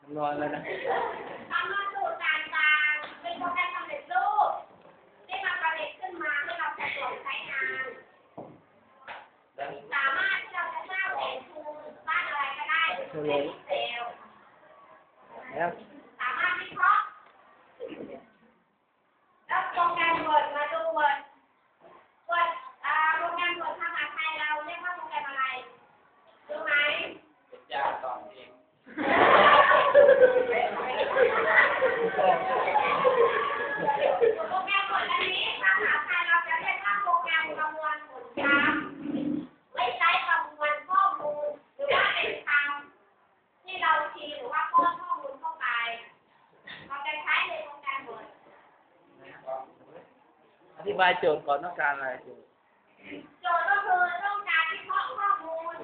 คำนวณเลยนะทำนาณสูตรต่างๆเป็นโปรแกรมสำเร็จรูปที่มาประดิษฐ์ขึ้นมาเพื่อเราจะตรวจใช้งาน สามารถที่เราจะสร้างแหวนคูณบ้านอะไรก็ได้หรือเป็นเซลล์ แล้ว อธิบายโจทย์ก่อนต้องการอะไรโจทย์ก็คือต้องการที่คราข้อมูล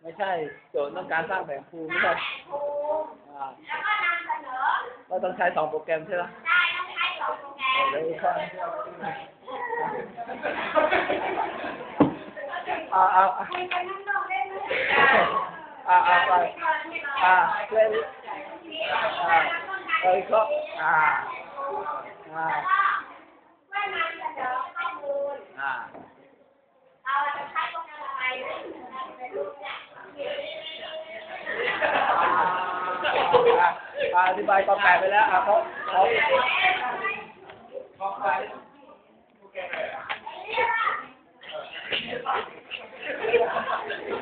ไม่ใช่โจทย์ต้องการสร้างแผนภูมิสใช่ร้างแผนภูมิแล้วก็นำเสนอก็ต้องใช้สองโปรแกรมใช่ไหม ได้ต้องใช้สองโปรแกรมเดี๋ยวอีกข้อ อ่าอ่าอ่า คุยกันนั่งนอกได้ไหมอ่าอ่าไป อ่าเพื่อน อ่า อ่า อ่า อ่า อ่าเอาใช้ไปต่อธิบายกองไก่ไปแล้วอะเขาเขากองไก่โ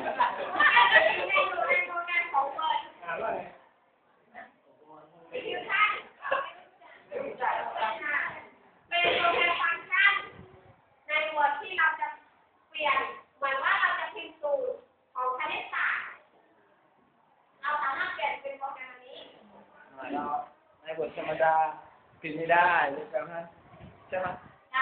วดธรรมดากินไม่ได้ใช่ไหมใช่ไหมใช่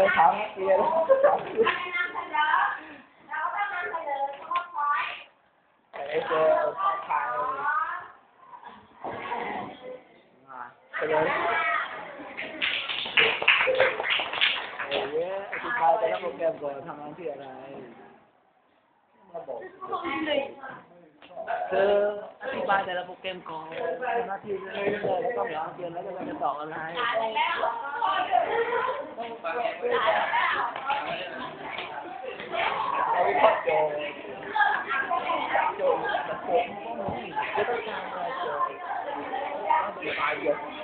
เรียถามนักเรียนนำเสนอเราต้องนำเสนอข้อพอยไอ้เจ้าวขายไปเลยเอ้ยอธิบายแต่ละโปรแกรมก่อนทำงานที่อะไรมาบอกคืออธิบายแต่ละโปรแกรมก่อนทำหน้าที่เรื่อยๆแล้วก็หลังเรียนแล้วก็จะตอบอะไร เอาวิเคราะห์โจทย์โจทย์แบบโจทย์จะต้องทำอะไรโจทย์ ต้อ